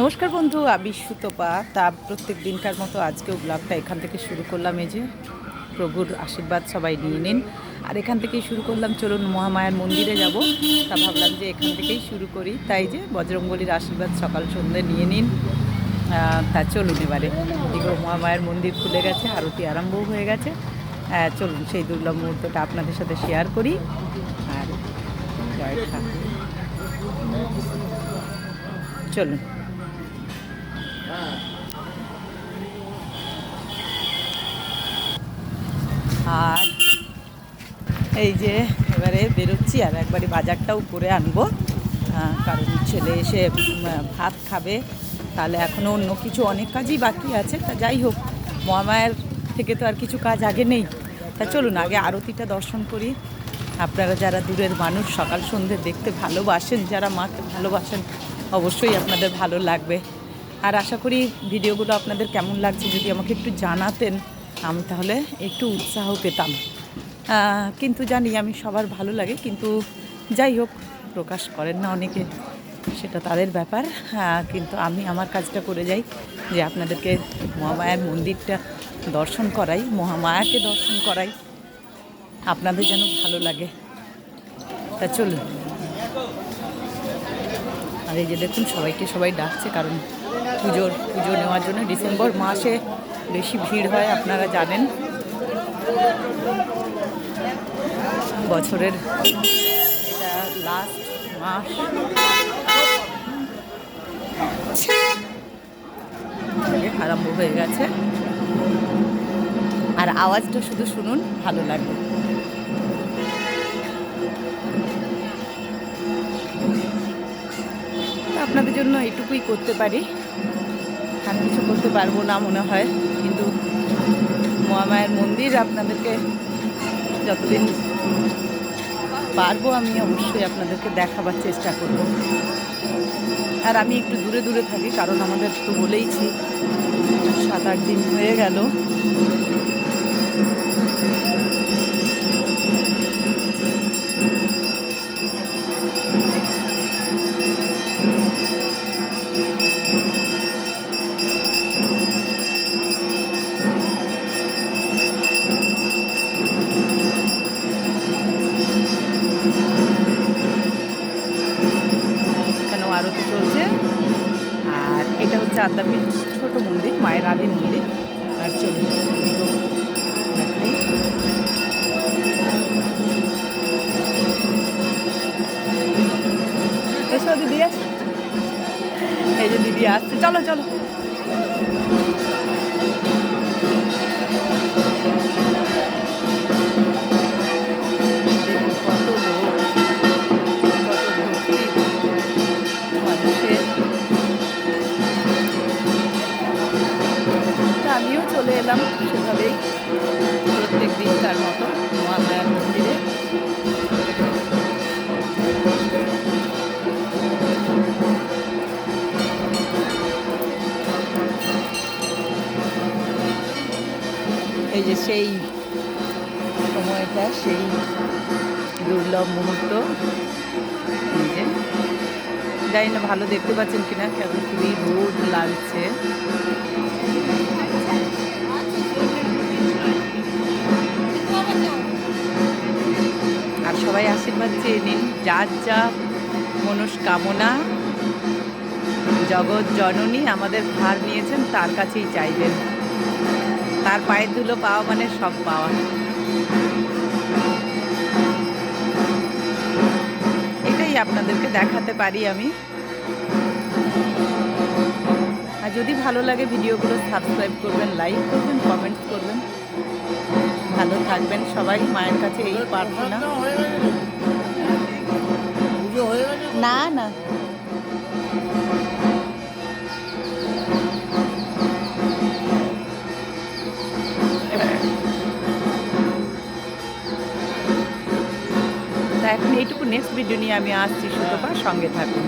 নমস্কার বন্ধু, আমি সুতপা। তা প্রত্যেক দিনকার মতো আজকেও ব্লগটা এখান থেকে শুরু করলাম। এই যে প্রভুর আশীর্বাদ সবাই নিয়ে নিন। আর এখান থেকেই শুরু করলাম, চলুন মহামায়ার মন্দিরে যাব। তা ভাবলাম যে এখান থেকেই শুরু করি। তাই যে বজরঙ্গলির আশীর্বাদ সকাল সন্ধ্যে নিয়ে নিন। তা চলুন এবারে। এগুলো মহামায়ার মন্দির খুলে গেছে, আরতি আরম্ভ হয়ে গেছে। চলুন সেই দুর্লভ মুহূর্তটা আপনাদের সাথে শেয়ার করি। আর জয় চলুন। আর এই যে এবারে বেরোচ্ছি আর একবারে বাজারটাও করে আনব। আহ, কারণ ছেলে এসে ভাত খাবে। তাহলে এখনও অন্য কিছু অনেক কাজই বাকি আছে। তা যাই হোক মহামায়ের থেকে তো আর কিছু কাজ আগে নেই। তা চলুন আগে আরতিটা দর্শন করি। আপনারা যারা দূরের মানুষ সকাল সন্ধ্যে দেখতে ভালোবাসেন যারা মাকে ভালোবাসেন অবশ্যই আপনাদের ভালো লাগবে। আর আশা করি ভিডিওগুলো আপনাদের কেমন লাগছে যদি আমাকে একটু জানাতেন, আমি তাহলে একটু উৎসাহ পেতাম। কিন্তু জানি আমি সবার ভালো লাগে, কিন্তু যাই হোক, প্রকাশ করেন না অনেকে, সেটা তাদের ব্যাপার। কিন্তু আমি আমার কাজটা করে যাই, যে আপনাদেরকে মহামায়ার মন্দিরটা দর্শন করাই, মহামায়াকে দর্শন করাই। আপনাদের যেন ভালো লাগে। তা চলুন। আর এই যে দেখুন, সবাইকে সবাই ডাকছে, কারণ পুজোর, পুজো নেওয়ার জন্য ডিসেম্বর মাসে বেশি ভিড় হয়, আপনারা জানেন। বছরের এটা লাস্ট মাস। আরম্ভ হয়ে গেছে। আর আওয়াজটা শুধু শুনুন, ভালো লাগবে। আপনাদের জন্য এটুকুই করতে পারি। কিছু করতে পারব না মনে হয়। কিন্তু মহামায়ের মন্দির আপনাদেরকে যতদিন পারব আমি অবশ্যই আপনাদেরকে দেখাবার চেষ্টা করব। আর আমি একটু দূরে দূরে থাকি, কারণ আমাদের তো বলেইছি সাত আট দিন হয়ে গেল। হচ্ছে আদ্যাপীঠ ছোটো মন্দির, মায়ের আদি মন্দির, আর চলুন এসো দিদি আসো এই যে দিদি আসছে, চলো চলো। এলাম সেভাবেই প্রত্যেক দিনকার মতো মহামায়ার মন্দিরে। এই যে সেই সময়টা, সেই দুর্লভ মুহূর্ত। এই যে। জানি না ভালো দেখতে পাচ্ছেন কিনা কেন খুবই রোদ লাগছে। সবাই আশীর্বাদ চেয়ে নিন। যার যা মনস্কামনা, জগৎ জননী আমাদের ভার নিয়েছেন, তার কাছেই চাইবেন। তার পায়ের ধুলো পাওয়া মানে সব পাওয়া। এটাই আপনাদেরকে দেখাতে পারি আমি। আর যদি ভালো লাগে ভিডিওগুলো সাবস্ক্রাইব করবেন, লাইক করবেন কমেন্ট করবেন। ভালো থাকবেন সবাই, মায়ের কাছে এই প্রার্থনা। না না। এখন এইটুকু নেক্সট ভিডিও নিয়ে আমি আসছি, সুতপা, সঙ্গে থাকুন।